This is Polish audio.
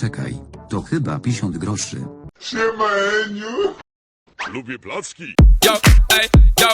Czekaj, to chyba 50 groszy. Siema, Eniu! Lubię placki! Yo, ej, yo.